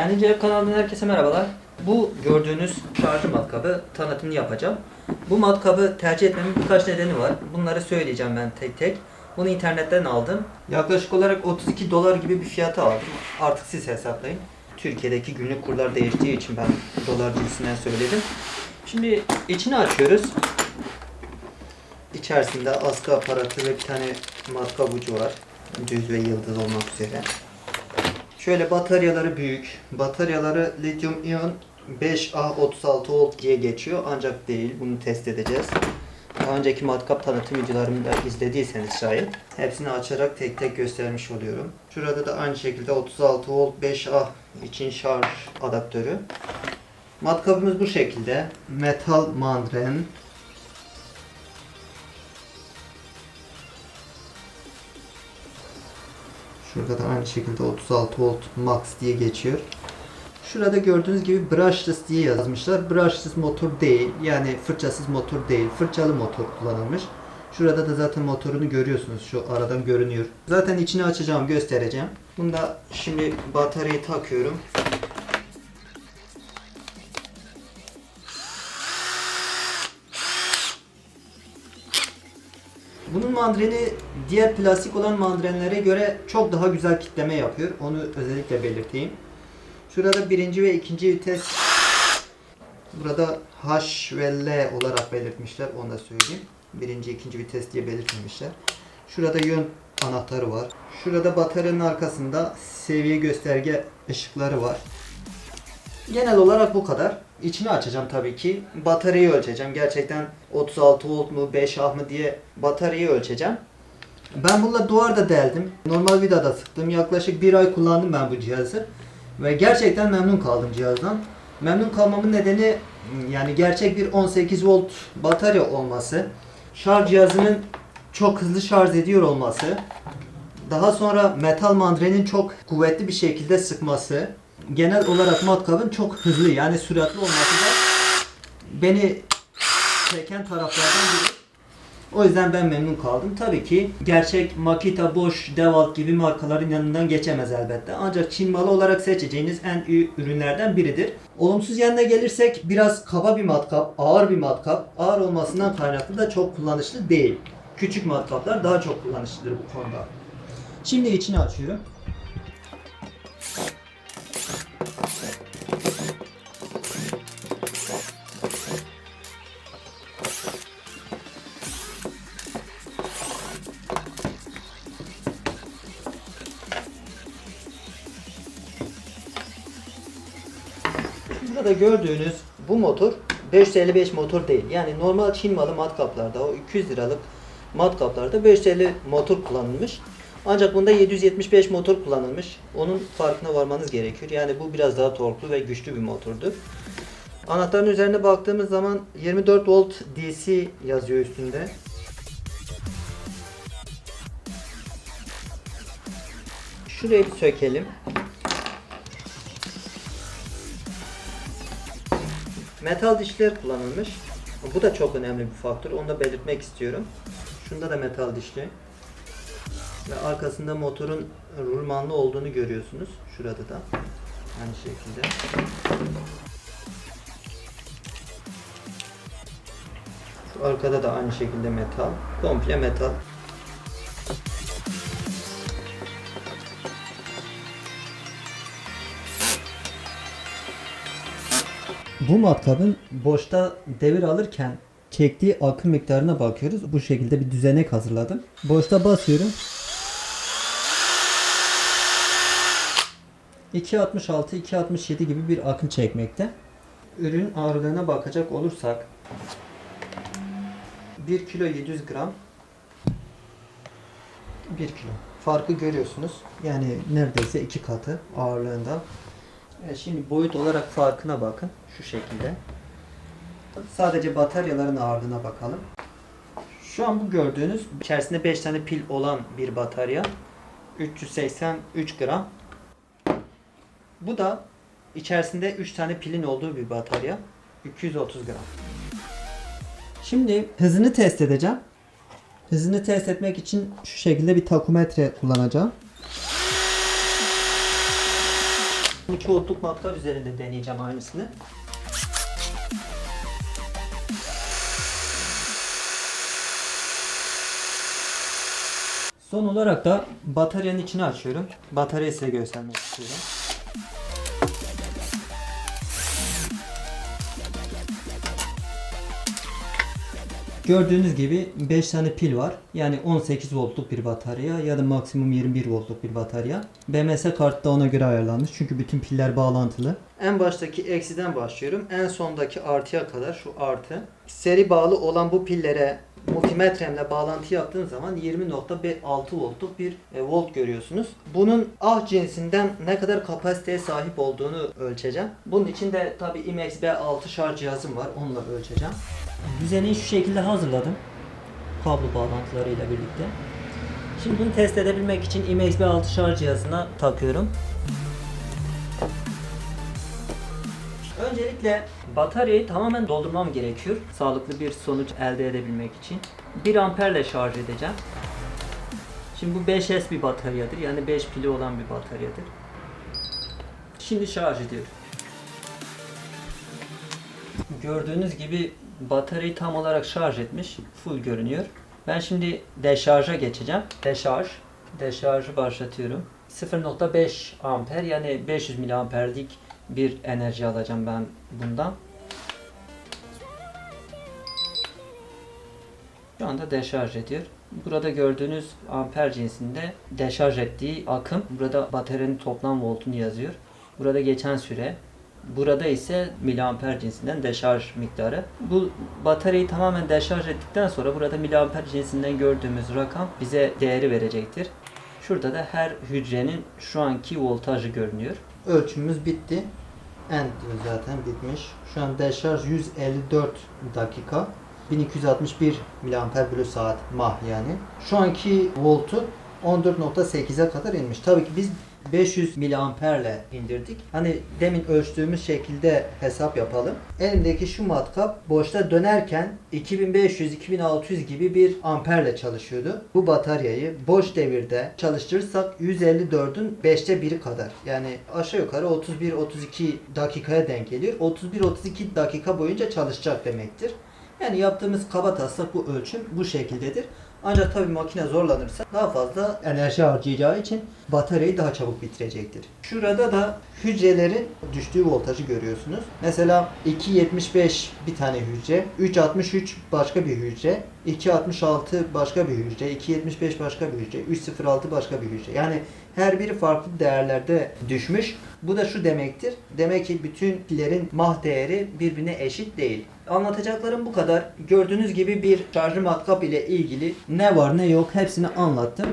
Kendince Ev kanalından herkese merhabalar. Bu gördüğünüz şarjı matkabı tanıtımını yapacağım. Bu matkabı tercih etmemin birkaç nedeni var. Bunları söyleyeceğim ben tek tek. Bunu internetten aldım. Yaklaşık olarak 32 dolar gibi bir fiyata aldım. Artık siz hesaplayın. Türkiye'deki günlük kurlar değiştiği için ben dolar cinsinden söyledim. Şimdi içini açıyoruz. İçerisinde askı aparatı ve bir tane matkap ucu var. Düz ve yıldız olmak üzere. Şöyle bataryaları büyük. Bataryaları lityum iyon 5A36 volt diye geçiyor ancak değil. Bunu test edeceğiz. Daha önceki matkap tanıtım videolarımı da izlediyseniz şayet hepsini açarak tek tek göstermiş oluyorum. Şurada da aynı şekilde 36 volt 5A için şarj adaptörü. Matkabımız bu şekilde. Metal mandren. Şurada da aynı şekilde 36 volt max diye geçiyor. Şurada gördüğünüz gibi brushless diye yazmışlar. Brushless motor değil. Yani fırçasız motor değil. Fırçalı motor kullanılmış. Şurada da zaten motorunu görüyorsunuz. Şu aradan görünüyor. Zaten içini açacağım, göstereceğim. Bunda şimdi bataryayı takıyorum. Mandreni diğer plastik olan mandrenlere göre çok daha güzel kitleme yapıyor. Onu özellikle belirteyim. Şurada birinci ve ikinci vites burada H ve L olarak belirtmişler. Onu da söyleyeyim. Birinci, ikinci vites diye belirtmemişler. Şurada yön anahtarı var. Şurada bataryanın arkasında seviye gösterge ışıkları var. Genel olarak bu kadar. İçini açacağım tabii ki. Bataryayı ölçeceğim. Gerçekten 36 volt mu 5 ah mı diye bataryayı ölçeceğim. Ben bununla duvarda deldim. Normal vidada sıktım. Yaklaşık bir ay kullandım ben bu cihazı. Ve gerçekten memnun kaldım cihazdan. Memnun kalmamın nedeni yani gerçek bir 18 volt batarya olması. Şarj cihazının çok hızlı şarj ediyor olması. Daha sonra metal mandrenin çok kuvvetli bir şekilde sıkması. Genel olarak matkabın çok hızlı yani süratli olması da beni çeken taraflardan biri. O yüzden ben memnun kaldım. Tabii ki gerçek Makita, Bosch, Dewalt gibi markaların yanından geçemez elbette. Ancak Çin malı olarak seçeceğiniz en iyi ürünlerden biridir. Olumsuz yanına gelirsek biraz kaba bir matkap, ağır bir matkap. Ağır olmasından kaynaklı da çok kullanışlı değil. Küçük matkaplar daha çok kullanışlıdır bu konuda. Şimdi içini açıyorum. Burada da gördüğünüz bu motor 555 motor değil. Yani normal Çin malı matkaplarda o 200 liralık matkaplarda 550 motor kullanılmış. Ancak bunda 775 motor kullanılmış. Onun farkına varmanız gerekiyor. Yani bu biraz daha torklu ve güçlü bir motordur. Anahtarın üzerine baktığımız zaman 24 volt DC yazıyor üstünde. Şurayı sökelim. Metal dişler kullanılmış. Bu da çok önemli bir faktör. Onu da belirtmek istiyorum. Şunda da metal dişli. Ve arkasında motorun rulmanlı olduğunu görüyorsunuz. Şurada da. Aynı şekilde. Şu arkada da aynı şekilde metal. Komple metal. Bu matkabın boşta devir alırken çektiği akım miktarına bakıyoruz. Bu şekilde bir düzenek hazırladım. Boşta basıyorum. 2.66 2.67 gibi bir akım çekmekte. Ürün ağırlığına bakacak olursak 1 kilo 700 gram 1 kilo. Farkı görüyorsunuz. Yani neredeyse iki katı ağırlığında. Evet, şimdi boyut olarak farkına bakın. Şu şekilde. Sadece bataryaların ağırlığına bakalım. Şu an bu gördüğünüz içerisinde 5 tane pil olan bir batarya. 383 gram. Bu da içerisinde 3 tane pilin olduğu bir batarya. 230 gram. Şimdi hızını test edeceğim. Hızını test etmek için şu şekilde bir takometre kullanacağım. 2 voltluk matkap üzerinde deneyeceğim aynısını. Son olarak da bataryanın içini açıyorum. Bataryayı size göstermek istiyorum. Gördüğünüz gibi 5 tane pil var. Yani 18 voltluk bir batarya ya da maksimum 21 voltluk bir batarya. BMS kart da ona göre ayarlanmış. Çünkü bütün piller bağlantılı. En baştaki eksiden başlıyorum. En sondaki artıya kadar şu artı. Seri bağlı olan bu pillere multimetremle bağlantı yaptığım zaman 20.6 voltluk bir e, volt görüyorsunuz. Bunun ah cinsinden ne kadar kapasiteye sahip olduğunu ölçeceğim. Bunun için de tabi IMEX B6 şarj cihazım var. Onunla ölçeceğim. Düzeni şu şekilde hazırladım. Kablo bağlantılarıyla birlikte. Şimdi bunu test edebilmek için IMEX B6 şarj cihazına takıyorum. Öncelikle bataryayı tamamen doldurmam gerekiyor. Sağlıklı bir sonuç elde edebilmek için. 1 amperle şarj edeceğim. Şimdi bu 5S bir bataryadır. Yani 5 pili olan bir bataryadır. Şimdi şarj ediyor. Gördüğünüz gibi bataryayı tam olarak şarj etmiş. Full görünüyor. Ben şimdi deşarja geçeceğim. Deşarj. Deşarjı başlatıyorum. 0.5 amper yani 500 miliamperlik bir enerji alacağım ben bundan. Şu anda deşarj ediyor. Burada gördüğünüz amper cinsinde deşarj ettiği akım. Burada bataryanın toplam voltunu yazıyor. Burada geçen süre. Burada ise miliamper cinsinden deşarj miktarı. Bu bataryayı tamamen deşarj ettikten sonra burada miliamper cinsinden gördüğümüz rakam bize değeri verecektir. Şurada da her hücrenin şu anki voltajı görünüyor. Ölçümümüz bitti. End zaten bitmiş. Şu an deşarj 154 dakika. 1261 miliamper bölü saat mah yani. Şu anki voltu 14.8'e kadar inmiş. Tabii ki biz 500 miliamperle indirdik. Hani demin ölçtüğümüz şekilde hesap yapalım. Elimdeki şu matkap boşta dönerken 2500-2600 gibi bir amperle çalışıyordu. Bu bataryayı boş devirde çalıştırırsak 154'ün 5'te 1'i kadar. Yani aşağı yukarı 31-32 dakikaya denk geliyor. 31-32 dakika boyunca çalışacak demektir. Yani yaptığımız kaba taslak bu ölçüm bu şekildedir. Ancak tabii makine zorlanırsa daha fazla enerji harcayacağı için bataryayı daha çabuk bitirecektir. Şurada da hücrelerin düştüğü voltajı görüyorsunuz. Mesela 2.75 bir tane hücre, 3.63 başka bir hücre, 2.66 başka bir hücre, 2.75 başka bir hücre, 3.06 başka bir hücre. Yani her biri farklı değerlerde düşmüş. Bu da şu demektir. Demek ki bütün pillerin mah değeri birbirine eşit değil. Anlatacaklarım bu kadar. Gördüğünüz gibi bir şarjı matkap ile ilgili ne var ne yok hepsini anlattım.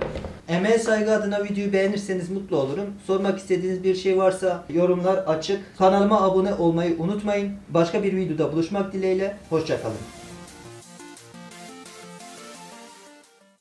Emeğe saygı adına videoyu beğenirseniz mutlu olurum. Sormak istediğiniz bir şey varsa yorumlar açık. Kanalıma abone olmayı unutmayın. Başka bir videoda buluşmak dileğiyle. Hoşçakalın.